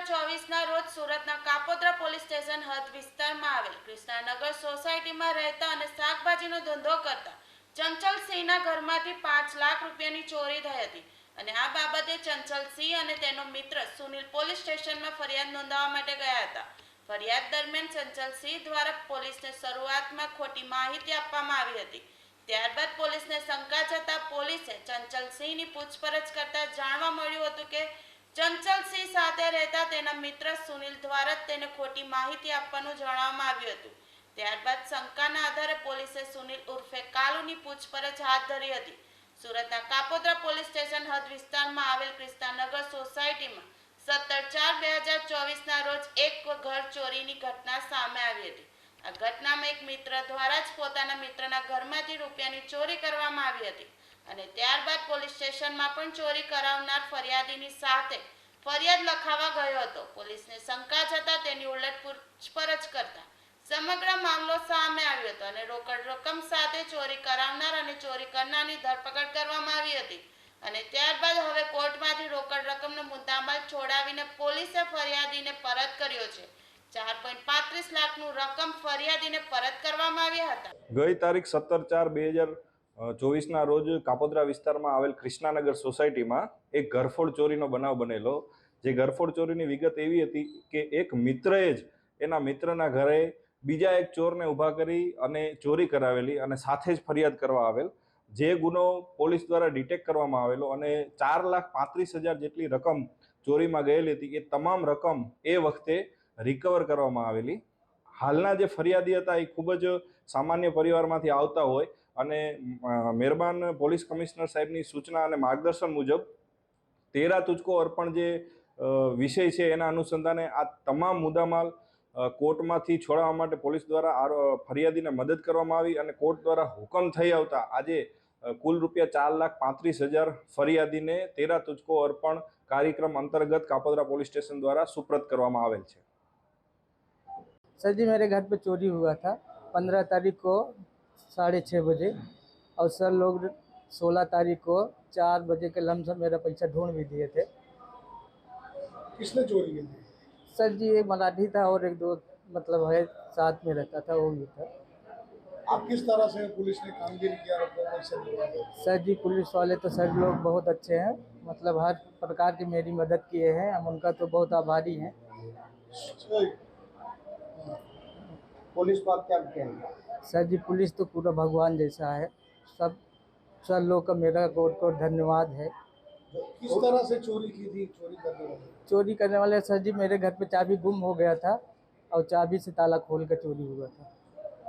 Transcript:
ચોવીસના રોજ સુરતના કાપોદ્રા પોલીસ સ્ટેશન હદ વિસ્તારમાં આવેલ કૃષ્ણાનગર સોસાયટીમાં રહેતા અને શાકભાજીનો ધંધો કરતા ચંચલસિંહના ઘરમાંથી પાંચ લાખ રૂપિયાની ચોરી થઈ હતી. અને આ બાબતે ચંચલસિંહ અને તેનો મિત્ર સુનિલ પોલીસ સ્ટેશનમાં ફરિયાદ નોંધાવવા માટે ગયા હતા. ફરિયાદ દરમિયાન ચંચલસિંહ દ્વારા પોલીસને શરૂઆતમાં ખોટી માહિતી આપવામાં આવી હતી. ત્યારબાદ પોલીસને શંકા જતા પોલીસે ચંચલસિંહની પૂછપરછ કરતા જાણવા મળ્યું હતું કે ચંચલસિંહ સાથે રહેતા તેના મિત્ર સુનિલ દ્વારા જ તેને ખોટી માહિતી આપવાનું જણાવવામાં આવ્યું હતું. ત્યારબાદ શંકાના આધારે પોલીસે સુનિલ ઉર્ફે કાલુની પૂછપરછ હાથ ધરી હતી. સુરતના કાપોદ્રા પોલીસ સ્ટેશન હદ વિસ્તારમાં આવેલ ક્રિસ્તાનગર સોસાયટીમાં સત્તર ચાર બે હજાર ચોવીસના રોજ એક ઘર ચોરીની ઘટના સામે આવી હતી. આ ઘટનામાં એક મિત્ર દ્વારા જ પોતાના મિત્રના ઘરમાંથી રૂપિયાની ચોરી કરવામાં આવી હતી. અને ત્યારબાદ પોલીસ સ્ટેશનમાં પણ ચોરી કરાવનાર ફરિયાદીની સાથે ફરિયાદ લખાવા ગયો હતો. પોલીસને શંકા જતા તેની ઉલટ પૂછપરછ કરતા સમગ્ર મામલો સામે આવ્યો હતો અને રોકડ રકમ સાથે ચોરી કરાવનાર અને ચોરી કરનારની ધરપકડ કરવામાં આવી હતી. અને ત્યારબાદ હવે કોર્ટમાંથી રોકડ રકમનો મુદ્દામાલ છોડાવીને પોલીસે ફરિયાદીને પરત કર્યો છે. ચાર પોઈન્ટ પાંત્રીસ લાખનું રકમ ફરિયાદીને પરત કરવામાં આવ્યા હતા. ગઈ તારીખ સત્તર ચાર બે હજાર ચોવીસના રોજ કાપોદ્રા વિસ્તારમાં આવેલ કૃષ્ણાનગર સોસાયટીમાં એક ઘરફોડ ચોરીનો બનાવ બનેલો. જે ઘરફોડ ચોરીની વિગત એવી હતી કે એક મિત્રએ જ એના મિત્રના ઘરે બીજા એક ચોરને ઊભા કરી અને ચોરી કરાવેલી અને સાથે જ ફરિયાદ કરવા આવેલ. જે ગુનો પોલીસ દ્વારા ડિટેક્ટ કરવામાં આવેલો અને ચાર લાખ પાંત્રીસ હજાર જેટલી રકમ ચોરીમાં ગયેલી હતી, એ તમામ રકમ એ વખતે રિકવર કરવામાં આવેલી. હાલના જે ફરિયાદી હતા, એ ખૂબ જ સામાન્ય પરિવારમાંથી આવતા હોય. અને મહેરબાન પોલીસ કમિશનર સાહેબની સૂચના અને માર્ગદર્શન મુજબ તેરા તુચકો અર્પણ જે વિષય છે એના અનુસંધાને આ તમામ મુદ્દામાલ કોર્ટમાંથી છોડાવવા માટે પોલીસ દ્વારા આરો, ફરિયાદીને મદદ કરવામાં આવી અને કોર્ટ દ્વારા હુકમ થઈ આવતા આજે કુલ રૂપિયા ચાર લાખ પાંત્રીસ હજાર ફરિયાદીને તેરા તુચકો અર્પણ કાર્યક્રમ અંતર્ગત કાપોદરા પોલીસ સ્ટેશન દ્વારા સુપ્રત કરવામાં આવેલ છે. સરજી મેરે ઘર પર ચોરી હુઆ થા. પંદર તારીખ કો साढ़े छः बजे। और सर लोग सोलह तारीख को चार बजे के लमसम मेरा पैसा ढूंढ भी दिए थे। किसने चोरी की सर जी एक मराठी था और एक दो मतलब है साथ में रहता था वो भी था। आप किस तरह से पुलिस ने कामगिरी किया सर जी पुलिस वाले तो सर लोग बहुत अच्छे हैं मतलब हर प्रकार की मेरी मदद किए हैं हम उनका तो बहुत आभारी हैं। पुलिस को आप क्या? कहेंगे सर जी पुलिस तो पूरा भगवान जैसा है। सब सर लोग का मेरा कोट कोट धन्यवाद है। किस तरह से चोरी की थी? चोरी करने वाले? चोरी करने वाले सर जी मेरे घर पे चाबी गुम हो गया था और चाबी से ताला खोल कर चोरी हुआ था।